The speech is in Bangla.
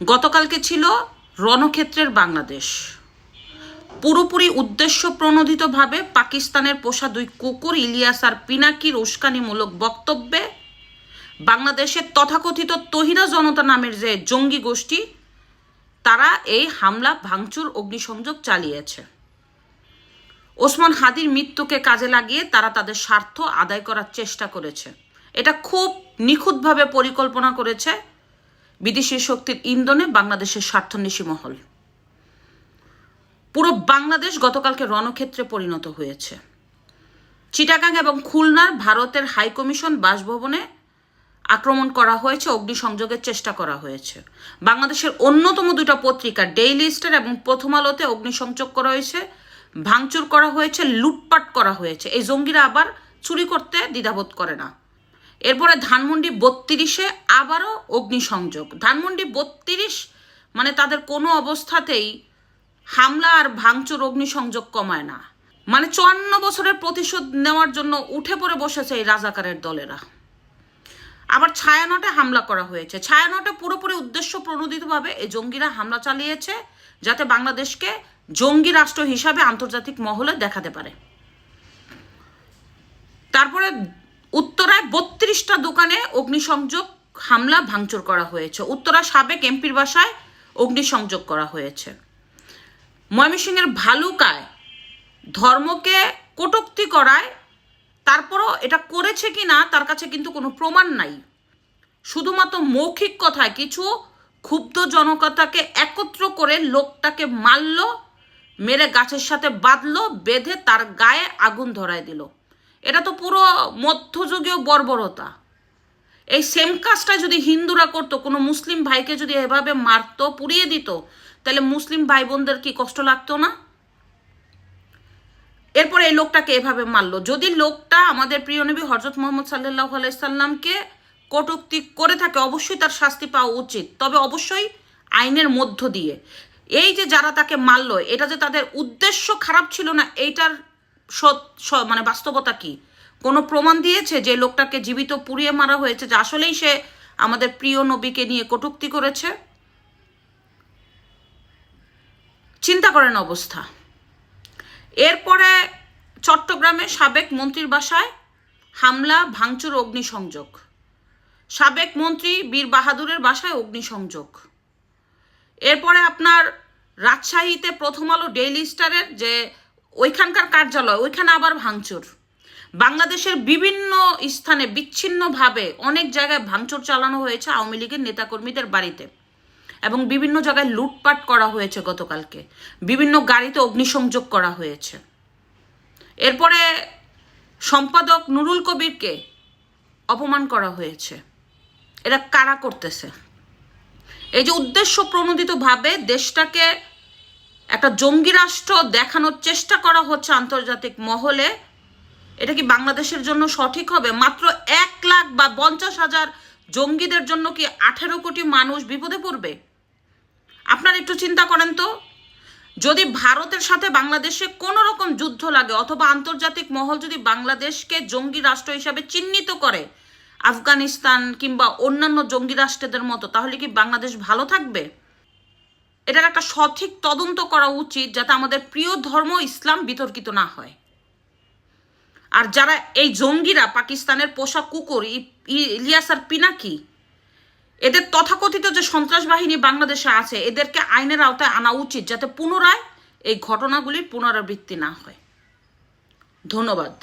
গতকালকে ছিল রণক্ষেত্রের বাংলাদেশ। পুরোপুরি উদ্দেশ্য প্রণোদিতভাবে পাকিস্তানের পোষা দুই কুকুর ইলিয়াস আর পিনাকির উস্কানিমূলক বক্তব্যে বাংলাদেশের তথাকথিত তহিরা জনতা নামের যে জঙ্গি গোষ্ঠী, তারা এই হামলা, ভাঙচুর, অগ্নিসংযোগ চালিয়েছে। ওসমান হাদির মৃত্যুকে কাজে লাগিয়ে তারা তাদের স্বার্থ আদায় করার চেষ্টা করেছে। এটা খুব নিখুঁতভাবে পরিকল্পনা করেছে বিদেশি শক্তির ইন্ধনে বাংলাদেশের স্বার্থন্বেষী মহল। পুরো বাংলাদেশ গতকালকে রণক্ষেত্রে পরিণত হয়েছে। চিটাগাং এবং খুলনার ভারতের হাইকমিশন বাসভবনে আক্রমণ করা হয়েছে, অগ্নিসংযোগের চেষ্টা করা হয়েছে। বাংলাদেশের অন্যতম দুটো পত্রিকা, ডেইলি স্টার এবং প্রথম আলোতে অগ্নিসংযোগ করা হয়েছে, ভাঙচুর করা হয়েছে, লুটপাট করা হয়েছে। এই জঙ্গিরা আবার চুরি করতে দ্বিধাবোধ করে না। এরপরে ধানমন্ডি বত্রিশে আবারও অগ্নিসংযোগ। ধানমন্ডি বত্রিশ মানে তাদের কোনো অবস্থাতেই হামলা আর ভাঙচুর, অগ্নিসংযোগ কমায় না। মানে চুয়ান্ন বছরের প্রতিশোধ নেওয়ার জন্য উঠে পড়ে বসেছে এই রাজাকারের দলেরা। আবার ছায়ানটে হামলা করা হয়েছে। ছায়ানটে পুরোপুরি উদ্দেশ্য প্রণোদিতভাবে এই জঙ্গিরা হামলা চালিয়েছে যাতে বাংলাদেশকে জঙ্গি রাষ্ট্র হিসাবে আন্তর্জাতিক মহলে দেখাতে পারে। তারপরে উত্তরায় বত্রিশটা দোকানে অগ্নিসংযোগ হামলা ভাঙচুর করা হয়েছে। উত্তরা সাবেক এমপির বাসায় অগ্নিসংযোগ করা হয়েছে। ময়মনসিংহের ভালুকায় ধর্মকে কটূক্তি করায়, তারপরও এটা করেছে কি না, তার কাছে কিন্তু কোনো প্রমাণ নাই। শুধুমাত্র মৌখিক কথায় কিছু ক্ষুব্ধ জনকতাকে একত্র করে লোকটাকে মারল, মেরে গাছের সাথে বাঁধলো, বেঁধে তার গায়ে আগুন ধরায় দিল। এটা তো পুরো মধ্যযুগীয় বর্বরতা। এই সেম কাজটা যদি হিন্দুরা করতো, কোনো মুসলিম ভাইকে যদি এভাবে মারতো, পুড়িয়ে দিত, তাহলে মুসলিম ভাই বোনদের কি কষ্ট লাগতো না? এরপরে এই লোকটাকে এভাবে মারলো। যদি লোকটা আমাদের প্রিয় নবী হজরত মোহাম্মদ সাল্লাহ আলাইসাল্লামকে কটুক্তি করে থাকে, অবশ্যই তার শাস্তি পাওয়া উচিত। তবে অবশ্যই আইনের মধ্য দিয়ে। এই যে যারা তাকে মারলো, এটা যে তাদের উদ্দেশ্য খারাপ ছিল না, এইটার মানে বাস্তবতা কি? কোনো প্রমাণ দিয়েছে যে লোকটাকে জীবিত পুড়িয়ে মারা হয়েছে, যে আসলেই সে আমাদের প্রিয় নবীকে নিয়ে কটুক্তি করেছে? চিন্তা করেন অবস্থা। এরপরে চট্টগ্রামে সাবেক মন্ত্রীর বাসায় হামলা, ভাঙচুর, অগ্নিসংযোগ। সাবেক মন্ত্রী বীর বাহাদুরের বাসায় অগ্নিসংযোগ। এরপরে আপনার রাজশাহীতে প্রথম আলো ডেইলি স্টারের যে ওইখানকার কার্যালয়, ওইখানে আবার ভাঙচুর। বাংলাদেশের বিভিন্ন স্থানে বিচ্ছিন্নভাবে অনেক জায়গায় ভাঙচুর চালানো হয়েছে আওয়ামী লীগের নেতাকর্মীদের বাড়িতে। এবং বিভিন্ন জায়গায় লুটপাট করা হয়েছে গতকালকে। বিভিন্ন গাড়িতে অগ্নিসংযোগ করা হয়েছে। এরপরে সম্পাদক নুরুল কবিরকে অপমান করা হয়েছে। এরা কারা করতেছে? এই যে উদ্দেশ্য প্রণোদিতভাবে দেশটাকে একটা জঙ্গি রাষ্ট্র দেখানোর চেষ্টা করা হচ্ছে আন্তর্জাতিক মহলে। এটা কি বাংলাদেশের জন্য সঠিক হবে? মাত্র এক লাখ বা পঞ্চাশ হাজার জঙ্গিদের জন্য কি আঠেরো কোটি মানুষ বিপদে পড়বে? আপনারা একটু চিন্তা করেন তো। যদি ভারতের সাথে বাংলাদেশে কোনো রকম যুদ্ধ লাগে, অথবা আন্তর্জাতিক মহল যদি বাংলাদেশকে জঙ্গি রাষ্ট্র হিসাবে চিহ্নিত করে, আফগানিস্তান কিংবা অন্যান্য জঙ্গি রাষ্ট্রদের মতো, তাহলে কি বাংলাদেশ ভালো থাকবে? এটার একটা সঠিক তদন্ত করা উচিত যাতে আমাদের প্রিয় ধর্ম ইসলাম বিতর্কিত না হয়। আর যারা এই জঙ্গিরা, পাকিস্তানের পোষা কুকুর ইলিয়াস আর পিনাকি, এদের তথাকথিত যে সন্ত্রাস বাহিনী বাংলাদেশে আছে, এদেরকে আইনের আওতায় আনা উচিত যাতে পুনরায় এই ঘটনাগুলির পুনরাবৃত্তি না হয়। ধন্যবাদ।